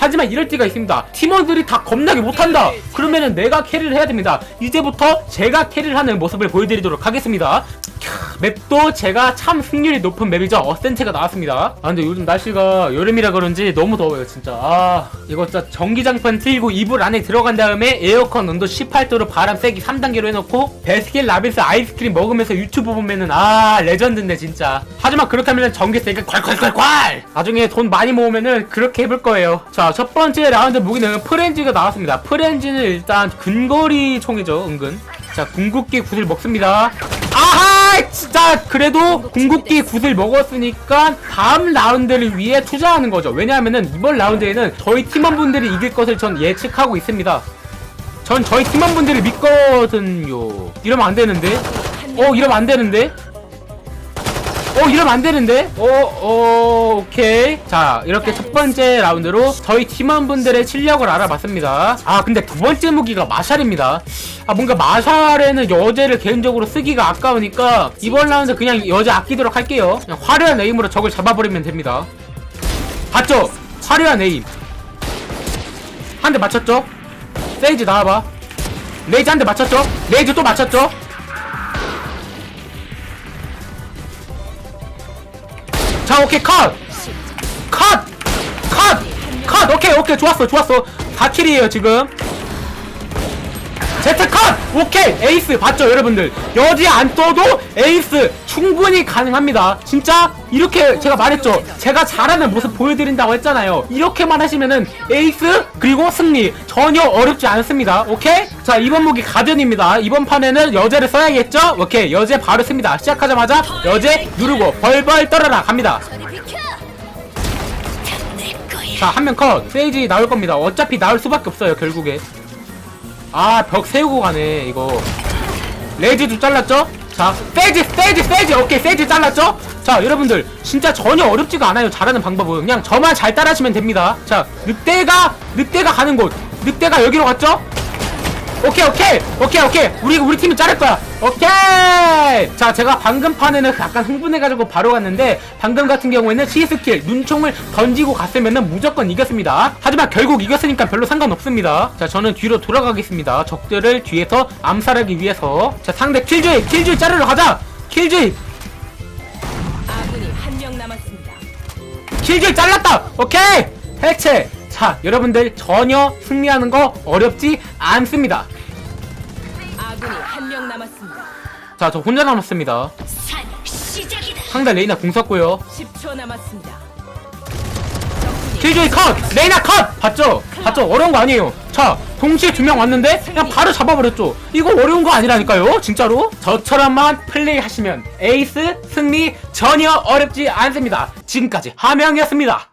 하지만 이럴 때가 있습니다. 팀원들이 다 겁나게 못한다. 그러면은 내가 캐리를 해야 됩니다. 이제부터 제가 캐리를 하는 모습을 보여드리도록 하겠습니다. 캬, 맵도 제가 참 승률이 높은 맵이죠. 어센트가 나왔습니다. 아 근데 요즘 날씨가 여름이라 그런지 너무 더워요 진짜. 아 이거 진짜 전기장판 틀고 이불 안에 들어간 다음에 에어컨 온도 18도로 바람 세기 3단계로 해놓고 베스킨 라빈스 아이스크림 먹으면서 유튜브 보면은 아 레전드인데 진짜. 하지만 그렇게 하면 전기세가 콸콸콸콸. 나중에 돈 많이 모으면은 그렇게 해볼 거예요. 자 첫 번째 라운드 무기는 프렌즈가 나왔습니다. 프렌즈는 일단 근거리 총이죠 은근. 자 궁극기 굿을 먹습니다. 진짜 그래도 궁극기 굿을 먹었으니까 다음 라운드를 위해 투자하는 거죠. 왜냐하면은 이번 라운드에는 저희 팀원분들이 이길 것을 전 예측하고 있습니다. 전 저희 팀원분들을 믿거든요. 이러면 안 되는데? 어 이러면 안 되는데? 어 이러면 안 되는데? 어, 어, 오케이. 자, 이렇게 첫 번째 라운드로 저희 팀원분들의 실력을 알아봤습니다. 아, 근데 두 번째 무기가 마샬입니다. 아, 뭔가 마샬에는 여제를 개인적으로 쓰기가 아까우니까 이번 라운드 그냥 여제 아끼도록 할게요. 그냥 화려한 에임으로 적을 잡아버리면 됩니다. 봤죠? 화려한 에임. 한 대 맞췄죠? 세이지 나와봐. 레이즈 한 대 맞췄죠? 레이즈 또 맞췄죠? 자 오케이 컷! 컷! 컷! 컷! 오케이 오케이 좋았어 좋았어 4킬이에요 지금 제트 컷! 오케이 에이스 봤죠 여러분들 여지 안 떠도 에이스 충분히 가능합니다 진짜 이렇게 제가 말했죠 제가 잘하는 모습 보여드린다고 했잖아요 이렇게만 하시면은 에이스 그리고 승리 전혀 어렵지 않습니다 오케이? 자 이번 무기 가전입니다 이번 판에는 여제를 써야겠죠? 오케이 여제 바로 씁니다 시작하자마자 여제 누르고 벌벌 떨어라 갑니다 자, 한 명 컷. 세이지 나올 겁니다. 어차피 나올 수밖에 없어요, 결국에. 아, 벽 세우고 가네, 이거. 레이즈도 잘랐죠? 자, 세이지, 세이지, 세이지! 오케이, 세이지 잘랐죠? 자, 여러분들, 진짜 전혀 어렵지가 않아요, 잘하는 방법은. 그냥 저만 잘 따라하시면 됩니다. 자, 늑대가, 늑대가 가는 곳. 늑대가 여기로 갔죠? 오케이 오케이 오케이 오케이 우리 우리 팀이 자를 거야 오케이 자 제가 방금 판에는 약간 흥분해가지고 바로 갔는데 방금 같은 경우에는 C스킬 눈총을 던지고 갔으면은 무조건 이겼습니다. 하지만 결국 이겼으니까 별로 상관없습니다. 자 저는 뒤로 돌아가겠습니다. 적들을 뒤에서 암살하기 위해서. 자 상대 킬조이 킬조이 자르러 가자! 킬조이! 아군이 한 명 남았습니다. 킬조이 잘랐다! 오케이! 해체! 자 여러분들 전혀 승리하는 거 어렵지 않습니다. 아군이 한 명 남았습니다. 자 저 혼자 남았습니다. 상대 레이나 궁 썼고요 10초 남았습니다. 킬조이 컷! 레이나 컷! 봤죠? 봤죠? 어려운 거 아니에요. 자, 동시에 두 명 왔는데 그냥 바로 잡아버렸죠. 이거 어려운 거 아니라니까요, 진짜로. 저처럼만 플레이 하시면 에이스 승리 전혀 어렵지 않습니다. 지금까지 하명이었습니다.